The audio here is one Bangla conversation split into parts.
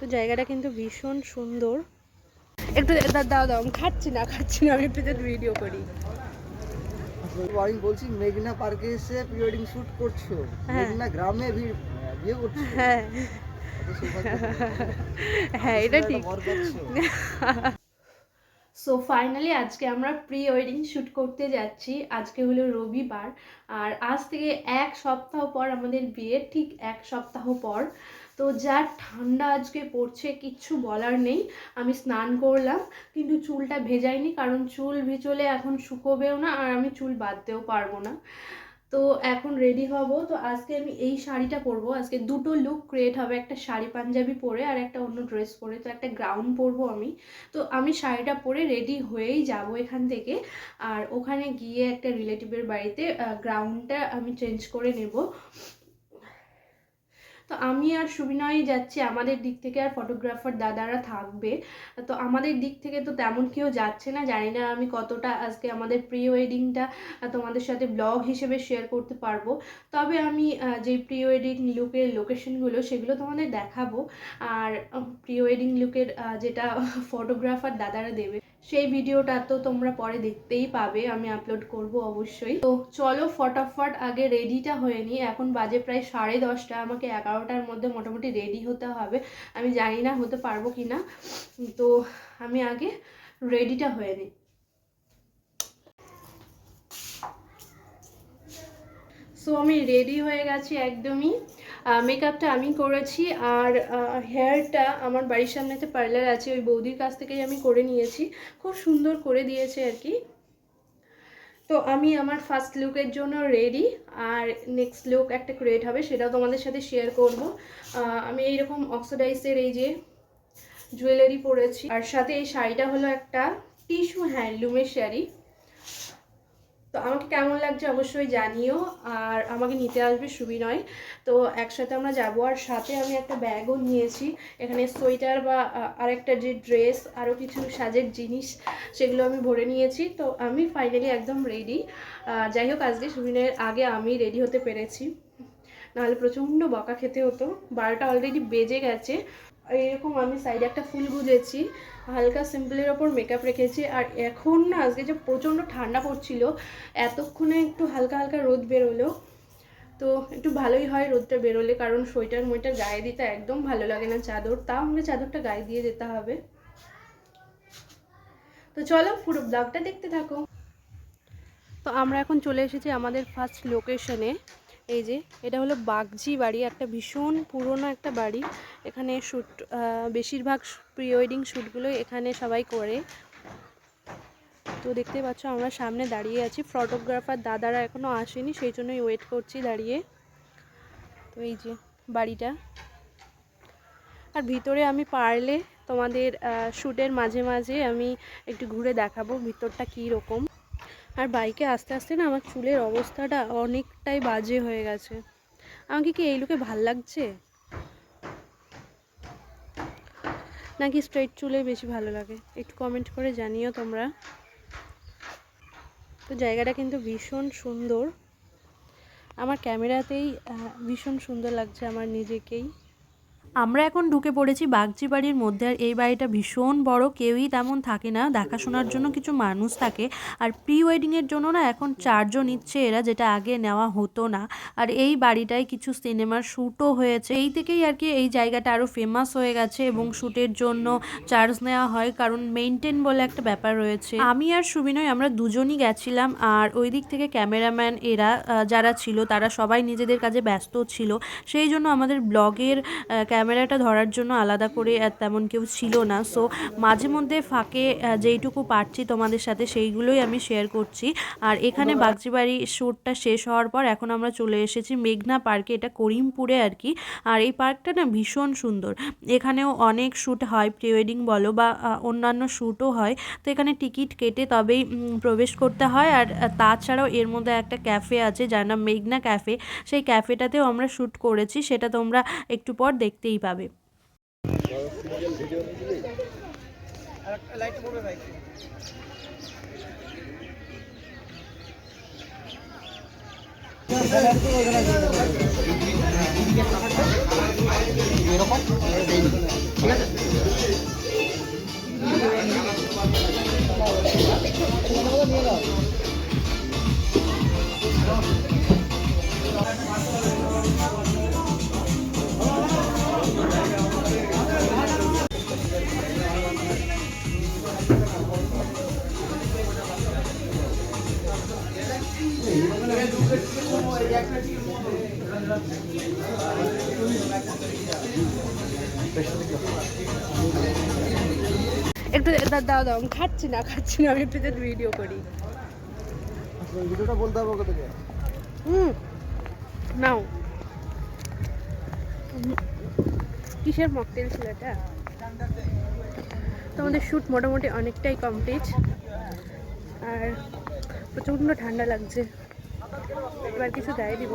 তো জায়গাটা কিন্তু ভীষণ সুন্দর। একটু দাও দাও আমি খাচ্ছি না খাচ্ছি না আমি একটু ভিডিও করি। আমি বলছি মেঘনা পার্কে এসে প্রি ওয়েডিং শুট করছ। হ্যাঁ। মেঘনা গ্রামে বি- বিয়ে করছ। হ্যাঁ। হ্যাঁ এটা ঠিক। সো ফাইনালি আজকে আমরা প্রি ওয়েডিং শ্যুট করতে যাচ্ছি। আজকে হলো রবিবার। আর আজ থেকে এক সপ্তাহ পর আমাদের বিয়ের ঠিক এক সপ্তাহ পর। তো যা ঠান্ডা আজকে পড়ছে, কিচ্ছু বলার নেই। আমি স্নান করলাম, কিন্তু চুলটা ভেজাইনি কারণ চুল ভিজলে এখন শুকোবেও না, আর আমি চুল বাঁধতেও পারব না। তো এখন রেডি হব। তো আজকে আমি এই শাড়িটা পরবো। আজকে দুটো লুক ক্রিয়েট হবে, একটা শাড়ি পাঞ্জাবি পরে আর একটা অন্য ড্রেস পরে। তো একটা গ্রাউন পরবো আমি। তো আমি শাড়িটা পরে রেডি হয়েই যাব এখান থেকে। আর ওখানে গিয়ে একটা রিলেটিভের বাড়িতে গ্রাউন্ডটা আমি চেঞ্জ করে নেব। তো আমি আর সুবিনয় যাচ্ছি, আমাদের দিক থেকে আর ফটোগ্রাফার দাদারা থাকবে। তো আমাদের দিক থেকে তো তেমন কেউ যাচ্ছে না, জানি না আমি কতটা আজকে আমাদের প্রি ওয়েডিংটা তোমাদের সাথে ব্লগ হিসেবে শেয়ার করতে পারব। তবে আমি যে প্রি ওয়েডিং লুকের লোকেশনগুলো সেগুলো তোমাদের দেখাবো। আর প্রি ওয়েডিং লুকের যেটা ফটোগ্রাফার দাদারা দেবে। সেই ভিডিওটা তো তোমরা পরে দেখতেই পাবে, আমি আপলোড করব অবশ্যই। তো চলো ফটাফট আগে রেডিটা হয়ে নিই। এখন বাজে প্রায় সাড়ে দশটা, আমাকে এগারোটার মধ্যে মোটামুটি রেডি হতে হবে। আমি জানি না হতে পারব কি না তো আমি আগে রেডিটা হয়ে নিই। সো আমি রেডি হয়ে গেছি একদমই। মেকআপটা আমি করেছি আর হেয়ারটা আমার বাড়ির সামনেতে পার্লার আছে, ওই বৌদির কাছ থেকেই আমি করে নিয়েছি। খুব সুন্দর করে দিয়েছে আর কি। তো আমি আমার ফার্স্ট লুকের জন্য রেডি আর নেক্সট লুক একটা ক্রিয়েট হবে, সেটাও তোমাদের সাথে শেয়ার করব। আমি এইরকম অক্সিডাইসের এই যে জুয়েলারি পরেছি। আর সাথে এই শাড়িটা হলো একটা টিস্যু হ্যান্ডলুমের শাড়ি। তো আমাকে কেমন লাগছে অবশ্যই জানিও, আর আমাকে নিতে আসবে সুবিনয়। তো একসাথে আমরা যাব, আর সাথে আমি একটা ব্যাগও নিয়েছি। এখানে সোয়েটার বা আরেকটা যে ড্রেস আরও কিছু সাজের জিনিস, সেগুলো আমি ভরে নিয়েছি। তো আমি ফাইনালি একদম রেডি যাই হোক, আজকে সুবিনয়ের আগে আমি রেডি হতে পেরেছি। নাহলে প্রচণ্ড বকা খেতে হতো। বারোটা অলরেডি বেজে গেছে। এরকম আমি সাইডে একটা ফুল গুজেছি, হালকা সিম্পলের ওপর মেকআপ রেখেছি, আর এখন না আজকে যে প্রচণ্ড ঠান্ডা পড়ছিল, এতক্ষণে একটু হালকা হালকা রোদ বেরোলো। তো একটু ভালোই হয় রোদটা বেরোলে, কারণ সোয়েটার মোয়েটার গায়ে দিতে একদম ভালো লাগে না চাদর, তাও আমাকে চাদরটা গায়ে দিয়ে যেতে হবে। তো চলো পুরো ব্লগটা দেখতে থাকো। তো আমরা এখন চলে এসেছি আমাদের ফার্স্ট লোকেশনে এই যে, এটা হলো বাগজি বাড়ি, একটা ভীষণ পুরনো একটা বাড়ি। এখানে শ্যুট বেশিরভাগ প্রি ওয়েডিং শ্যুটগুলো এখানে সবাই করে। তো দেখতে পাচ্ছ আমরা সামনে দাঁড়িয়ে আছি। ফটোগ্রাফার দাদারা এখনও আসেনি, সেই জন্যই ওয়েট করছি দাঁড়িয়ে। তো এই যে, বাড়িটা। আর ভিতরে আমি পারলে তোমাদের শ্যুটের মাঝে মাঝে আমি একটু ঘুরে দেখাবো ভিতরটা কী রকম আর বাইকে আস্তে আস্তে না আমার চুলের অবস্থাটা অনেকটাই বাজে হয়ে গেছে। আমাকে কি এই লুকে ভালো লাগছে? নাকি স্ট্রেট চুলে বেশি ভালো লাগে? একটু কমেন্ট করে জানিও তোমরা। তো জায়গাটা কিন্তু ভীষণ সুন্দর। আমার ক্যামেরাতেই ভীষণ সুন্দর লাগছে আমার নিজেকেই। আমরা এখন ঢুকে পড়েছি বাগজি বাড়ির মধ্যে আর এই বাড়িটা ভীষণ বড়, কেউই তেমন থাকে না। দেখাশোনার জন্য কিছু মানুষ থাকে আর প্রি ওয়েডিংয়ের জন্য না এখন চার্জও নিচ্ছে এরা, যেটা আগে নেওয়া হতো না। আর এই বাড়িটায় কিছু সিনেমার শ্যুটও হয়েছে। এই থেকেই আর কি এই জায়গাটা আরও ফেমাস হয়ে গেছে এবং শ্যুটের জন্য চার্জ নেওয়া হয়, কারণ মেনটেন বলে একটা ব্যাপার রয়েছে। আমি আর সুবিনয় আমরা দুজনই গেছিলাম আর ওই দিক থেকে ক্যামেরাম্যান এরা যারা ছিল তারা সবাই নিজেদের কাজে ব্যস্ত ছিল। সেই জন্য আমাদের ব্লগের ক্যামেরাটা ধরার জন্য আলাদা করে তেমন কেউ ছিল না। সো মাঝে মধ্যে ফাঁকে যেইটুকু পারছি তোমাদের সাথে সেইগুলোই আমি শেয়ার করছি। আর এখানে বাগজিবাড়ি শ্যুটটা শেষ হওয়ার পর এখন আমরা চলে এসেছি মেঘনা পার্কে এটা করিমপুরে আর কি। আর এই পার্কটা না ভীষণ সুন্দর। এখানেও অনেক শ্যুট হয় প্রি ওয়েডিং বলো বা অন্যান্য শ্যুটও হয়। তো এখানে টিকিট কেটে তবেই প্রবেশ করতে হয়। আর তাছাড়াও এর মধ্যে একটা ক্যাফে আছে যার নাম মেঘনা ক্যাফে সেই ক্যাফেটাতেও আমরা শ্যুট করেছি। সেটা তোমরা একটু পর দেখতেই পাবে। ঠিক আছে একটু দাও দাও আমি খাচ্ছি না খাচ্ছি না আমি একটু ভিডিও করি। ভিডিওটা বলতে হবে ওকে থেকে। হুম। নাও। কিসের মকটেল ছিল এটা? তোমাদের শ্যুট মোটামুটি অনেকটাই কমপ্লিট আর প্রচণ্ড ঠান্ডা লাগছে। এবার কিছু গায়ে দিব।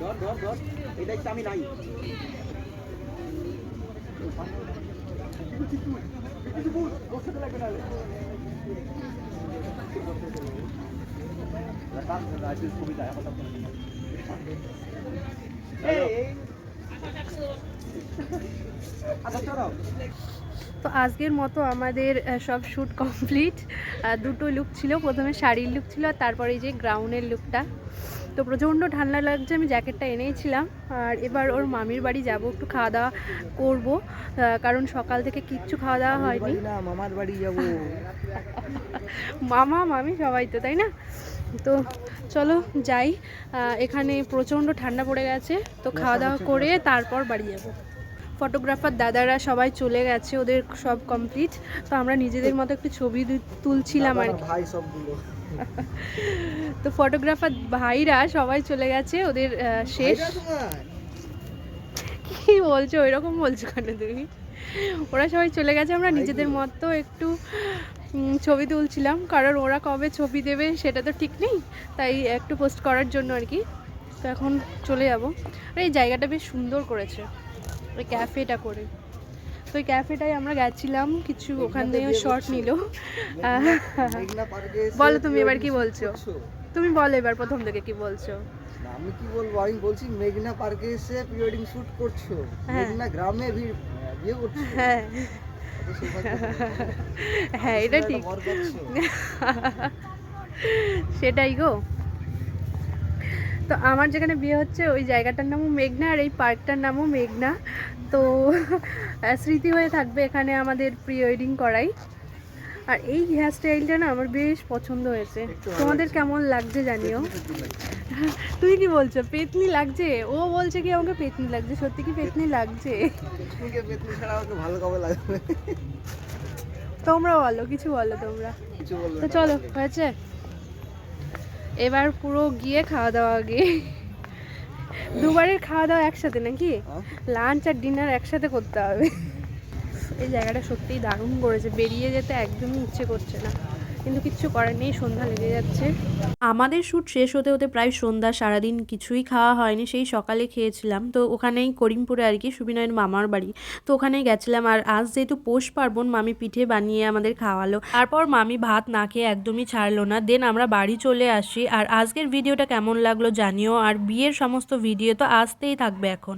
ধর ধর ধর এই দায়িত্ব আমি নাই। তো আজকের মতো আমাদের সব শ্যুট কমপ্লিট দুটো লুক ছিল। প্রথমে শাড়ির লুক ছিল আর তারপরে যে গ্রাউন্ডের লুকটা তো প্রচণ্ড ঠান্ডা লাগছে আমি জ্যাকেটটা এনেইছিলাম। আর এবার ওর মামির বাড়ি যাব একটু খাওয়া দাওয়া করব কারণ সকাল থেকে কিচ্ছু খাওয়া দাওয়া হয়নি। মামার বাড়ি যাব। মামা মামি সবাই তো তাই না? তো চলো যাই। এখানে প্রচণ্ড ঠান্ডা পড়ে গেছে তো খাওয়া দাওয়া করে তারপর বাড়ি যাব। ফটোগ্রাফার দাদারা সবাই চলে গেছে ওদের সব কমপ্লিট তো আমরা নিজেদের মতো একটু ছবি তুলছিলাম আর কি। ভাই সবগুলো। তো ফটোগ্রাফার ভাইরা সবাই চলে গেছে ওদের শেষ? কি বলছো ওইরকম বলছো কেন তুমি? ওরা সবাই চলে গেছে আমরা নিজেদের মতো একটু ছবি তুলছিলাম। কারণ ওরা কবে ছবি দেবে সেটা তো ঠিক নেই তাই একটু পোস্ট করার জন্য আর কি। তো এখন চলে যাব। আর এই জায়গাটা বেশ সুন্দর করেছে। ওই ক্যাফেটা করে। তো ওই ক্যাফেটায় আমরা গেছিলাম কিছু ওখান থেকে শর্ট নিল। বলো তুমি এবার কি বলছো? তুমি বলো এবার প্রথম থেকে কি বলছো? আমি কি বলব? আমি বলছি মেঘনা পার্কে এসে প্রি ওয়েডিং শুট করছ। হ্যাঁ। মেঘনা গ্রামে বি- বিয়ে করছ। হ্যাঁ। হ্যাঁ এটা ঠিক। সেটাই গো। তো আমার যেখানে বিয়ে হচ্ছে ওই জায়গাটার নামও মেঘনা আর এই পার্কটার নামও মেঘনা। তো স্মৃতি হয়ে থাকবে এখানে আমাদের প্রি ওয়েডিং করাই। আর এই হেয়ার স্টাইলটা না আমার বেশ পছন্দ হয়েছে। তোমাদের কেমন লাগছে জানিও? তুই কি বলছো? পেতনি লাগছে? ও বলছে কি আমাকে পেতনি লাগছে। সত্যি কি পেতনি লাগছে? তোমরা বলো কিছু বলো তোমরা। তো চলো হয়েছে? এবার পুরো গিয়ে খাওয়া দাওয়া গিয়ে দুবারের খাওয়া দাওয়া একসাথে নাকি? হ্যাঁ? লাঞ্চ আর ডিনার একসাথে করতে হবে। এই জায়গাটা সত্যিই দারুণ করেছে। বেরিয়ে যেতে একদমই ইচ্ছে করছে না। কিন্তু কিচ্ছু করার নেই, সন্ধ্যা লেগে যাচ্ছে। আমাদের শ্যুট শেষ হতে হতে প্রায় সন্ধ্যা, সারাদিন কিছুই খাওয়া হয়নি, সেই সকালে খেয়েছিলাম। তো ওখানেই করিমপুরে আর কি, সুবিনয়ের মামার বাড়ি। তো ওখানেই গেছিলাম আর আজ যেহেতু পৌষ পার্বণ, মামি পিঠে বানিয়ে আমাদের খাওয়ালো। তারপর মামি ভাত না খেয়ে একদমই ছাড়লো না। দেন আমরা বাড়ি চলে আসি। আর আজকের ভিডিওটা কেমন লাগল জানিও। আর বিয়ের সমস্ত ভিডিও তো আসতেই থাকবে এখন।